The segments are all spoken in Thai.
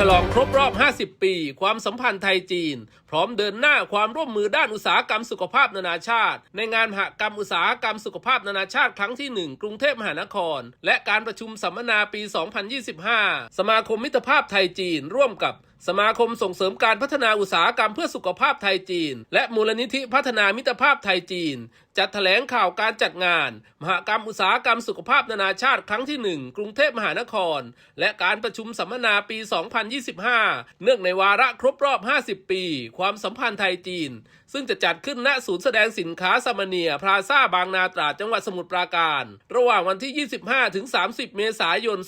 ฉลองครบรอบ 50 ปี ความสัมพันธ์ไทยจีน พร้อมเดินหน้าความร่วมมือด้านอุตสาหกรรมสุขภาพนานาชาติ ในงานมหกรรมอุตสาหกรรมสุขภาพนานาชาติครั้งที่ 1 กรุงเทพมหานคร และการประชุมสัมมนาปี 2025 สมาคมมิตรภาพไทยจีนร่วมกับสมาคมส่งเสริมการพัฒนาอุตสาหกรรมเพื่อสุขภาพไทยจีน และมูลนิธิพัฒนามิตรภาพไทยจีน จัดแถลงข่าวการจัดงาน มหกรรมอุตสาหกรรมสุขภาพนานาชาติครั้งที่ 1 กรุงเทพมหานคร และการประชุมสัมมนาปี 2025 เนื่องในวาระครบรอบ 50 ปี ความสัมพันธ์ไทยจีน ซึ่งจะจัดขึ้นณศูนย์แสดงสินค้าสมเนียพลาซ่าบางนาตราดจังหวัดสมุทรปราการ ระหว่างวันที่ 25 ถึง 30 เมษายน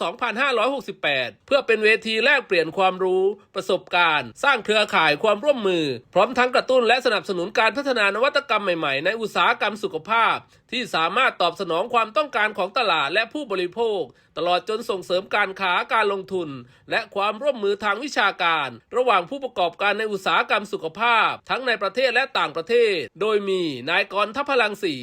2568 เพื่อเป็นเวทีแลกเปลี่ยนความรู้ประสบการณ์ สร้างเครือข่ายความร่วมมือ พร้อมทั้งกระตุ้นและสนับสนุนการพัฒนานวัตกรรมใหม่ๆ ในอุตสาหกรรมสุขภาพ ที่สามารถตอบสนองความต้องการของตลาดและผู้บริโภค ตลอดจนส่งเสริมการค้าการลงทุน และความร่วมมือทางวิชาการ ระหว่างผู้ประกอบการในอุตสาหกรรมสุขภาพ ทั้งในประเทศและต่างประเทศ โดยมีนายกรทัพพลังศรี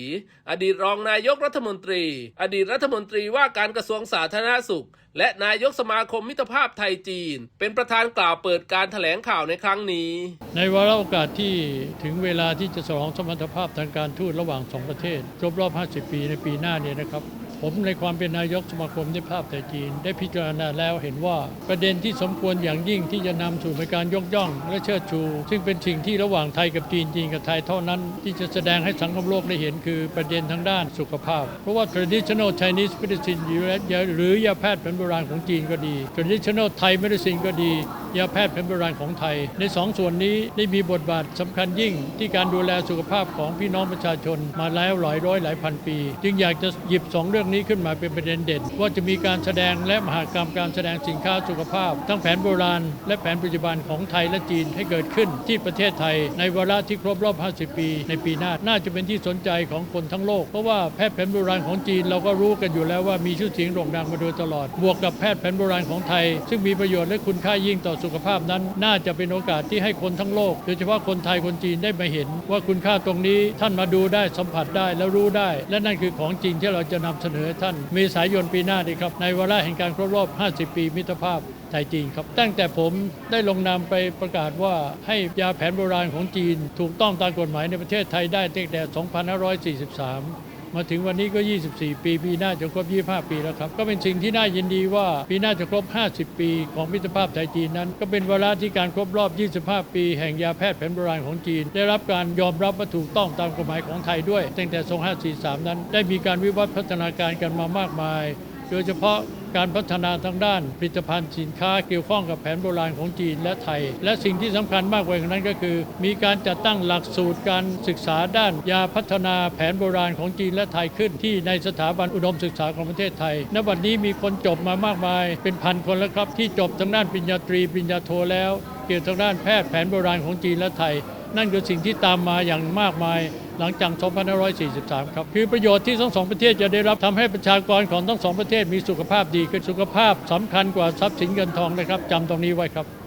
อดีตรองนายกรัฐมนตรี อดีตรัฐมนตรีว่าการกระทรวงสาธารณสุข และนายกสมาคมมิตรภาพไทยจีน เป็นประธานกล่าวเปิดการแถลงข่าวในครั้งนี้ ในวาระโอกาสที่ถึงเวลาที่จะฉลองสมรรถภาพทางการทูตระหว่างสองประเทศครบรอบ 50 ปีในปีหน้าเนี่ยนะครับ ผมในความเป็นนายกสมาคมนิภาพไทยจีน ได้พิจารณาแล้วเห็นว่าประเด็นที่สมควรอย่างยิ่งที่จะนำสู่ในการยกย่อง และเชิดชู ซึ่งเป็นสิ่งที่ระหว่างไทยกับจีนจีนกับไทยเท่านั้น ที่จะแสดงให้สังคมโลกได้เห็นคือประเด็นทางด้านสุขภาพ เพราะว่า traditional Chinese medicine หรือยาแพทย์แผนโบราณของจีนก็ดี traditional Thai medicine ก็ดี ยาแพทย์แผนโบราณของไทย ในสองส่วนนี้ได้มีบทบาทสำคัญยิ่ง ที่การดูแลสุขภาพของพี่น้องประชาชน มาแล้วหลายร้อยหลายพันปี จึงอยากจะหยิบสองเรื่องนี้ขึ้นมาเป็นประเด็นเด่น ว่าจะมีการแสดงและมหากรรมการแสดงสินค้าสุขภาพ ทั้งแผนโบราณ และแผนปัจจุบันของไทยและจีนให้เกิดขึ้น ที่ประเทศไทย ในวาระที่ครบรอบ 50 ปี ในปีหน้าน่าจะเป็นที่สนใจของคนทั้งโลกเพราะว่าแพทย์แผนโบราณของจีนเราก็รู้กันอยู่แล้วว่ามีชื่อเสียงโด่งดังมาโดยตลอด บวกกับแพทย์แผนโบราณของไทย ซึ่งมีประโยชน์และคุณค่ายิ่งต่อสุขภาพนั้น น่าจะเป็นโอกาสที่ให้คนทั้งโลก โดยเฉพาะคนไทยคนจีนได้มาเห็น ว่าคุณค่าตรงนี้ท่านมาดูได้สัมผัสได้และรู้ได้ และนั่นคือของจริงที่เราจะนำเสนอท่านเมษายนปีหน้าดีครับ ในวาระแห่งการครบรอบ 50 ปีมิตรภาพไทยจีนครับ ตั้งแต่ผมได้ลงนามไปประกาศว่าให้ยาแผนโบราณของจีน ถูกต้องตามกฎหมายในประเทศไทยได้ตั้งแต่ 2543 มาถึงวันนี้ก็ 24 ปี ปีหน้าจะครบ 25 ปีแล้วครับ ก็เป็นสิ่งที่น่ายินดีว่าปีหน้าจะครบ 50 ปี ของมิตรภาพไทยจีนนั้น ก็เป็นเวลาที่การครบรอบ 25 ปี แห่งยาแพทย์แผนโบราณของจีน ได้รับการยอมรับว่าถูกต้องตามกฎหมายของไทยด้วย ตั้งแต่ 2543 นั้น ได้มีการวิวัฒน์พัฒนาการกันมามากมาย โดยเฉพาะการพัฒนาทางด้านผลิตภัณฑ์สินค้าเกี่ยวข้องกับแผนโบราณของจีนและไทย และสิ่งที่สำคัญมากกว่านั้นก็คือ มีการจัดตั้งหลักสูตรการศึกษาด้านยาพัฒนาแผนโบราณของจีนและไทยขึ้นที่ในสถาบันอุดมศึกษาของประเทศไทย ณ วันนี้มีคนจบมามากมาย เป็นพันคนแล้วครับ ที่จบทางด้านปริญญาตรีปริญญาโทแล้ว เกี่ยวกับทางด้านแพทย์แผนโบราณของจีนและไทย นั่นคือสิ่งที่ตามมาอย่างมากมายหลังจาก 2543 ครับคือประโยชน์ที่ทั้งสองประเทศจะได้รับทำให้ประชากรของทั้งสองประเทศมีสุขภาพดีคือสุขภาพสำคัญกว่าทรัพย์สินเงินทองนะครับจำตรงนี้ไว้ครับ